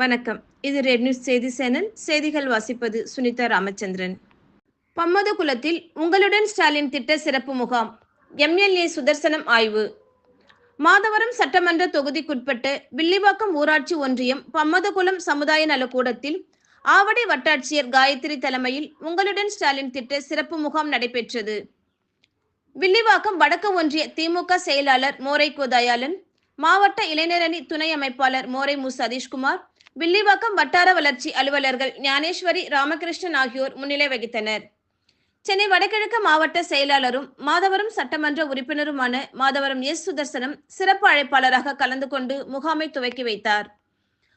வணக்கம். இது red news செய்தி சேனல். செய்திகள் வாசிப்பது சுனிதா ராமச்சந்திரன். பம்மதகுலத்தில் உங்களுடன் ஸ்டாலின் திட்ட சிறப்பு முகாம். எம்எல்ஏ சுதர்சனம் ஆய்வு. மாதவரம் சட்டமன்ற தொகுதிக்குட்பட்ட வில்லிவாக்கம் ஊராட்சி ஒன்றியம் பம்மதகுலம் சமுதாய நலக்கூடத்தில் ஆவடி வட்டாட்சியர் காயத்ரி தலைமையில் உங்களுடன் ஸ்டாலின் திட்ட சிறப்பு முகாம் நடைபெற்றது. வில்லிவாக்கம் வடக்கு ஒன்றிய திமுக செயலாளர் மோரை கோதயாளன் மாவட்ட இளைஞரணி துணை அமைப்பாளர் மோரை மு. சதீஷ்குமார் வில்லிவாக்கம் வட்டார வளர்ச்சி அலுவலர்கள் ஞானேஸ்வரி ராமகிருஷ்ணன் ஆகியோர் முன்னிலை வகித்தனர். சென்னை வடகிழக்கு மாவட்ட செயலாளரும் மாதவரம் சட்டமன்ற உறுப்பினருமான மாதவரம் எஸ் சுதர்சனம் சிறப்பு அழைப்பாளராக கலந்து கொண்டு முகாமை துவக்கி வைத்தார்.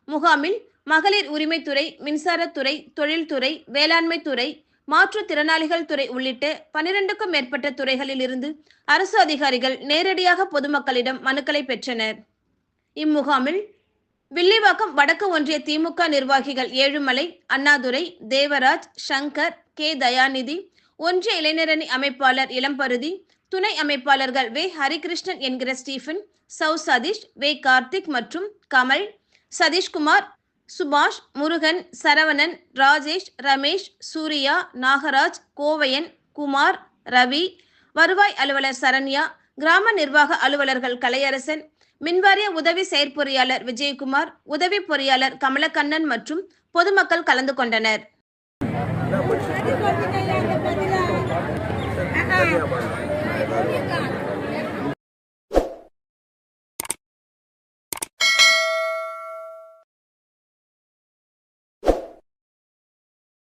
முகாமில் மகளிர் உரிமைத்துறை மின்சாரத்துறை தொழில்துறை வேளாண்மை துறை மாற்றுத்திறனாளிகள் துறை உள்ளிட்ட பனிரெண்டுக்கும் மேற்பட்ட துறைகளில் இருந்து அரசு அதிகாரிகள் நேரடியாக பொதுமக்களிடம் மனுக்களை பெற்றனர். இம்முகாமில் வில்லிவாக்கம் வடக்கு ஒன்றிய திமுக நிர்வாகிகள் ஏழுமலை அண்ணாதுரை தேவராஜ் சங்கர் கே தயாநிதி ஒன்றிய இளைஞரணி அமைப்பாளர் இளம்பருதி துணை அமைப்பாளர்கள் வே. ஹரிகிருஷ்ணன் என்கிற ஸ்டீஃபன் சௌ சதீஷ் வே. கார்த்திக் மற்றும் கமல் சதீஷ்குமார் சுபாஷ் முருகன் சரவணன் ராஜேஷ் ரமேஷ் சூர்யா நாகராஜ் கோவையன் குமார் ரவி வருவாய் அலுவலர் சரண்யா கிராம நிர்வாக அலுவலர்கள் கலையரசன் மின்வாரிய உதவி செயற்பொறியாளர் விஜயகுமார் உதவி பொறியாளர் கமலக்கண்ணன் மற்றும் பொதுமக்கள் கலந்து கொண்டனர் Thank you.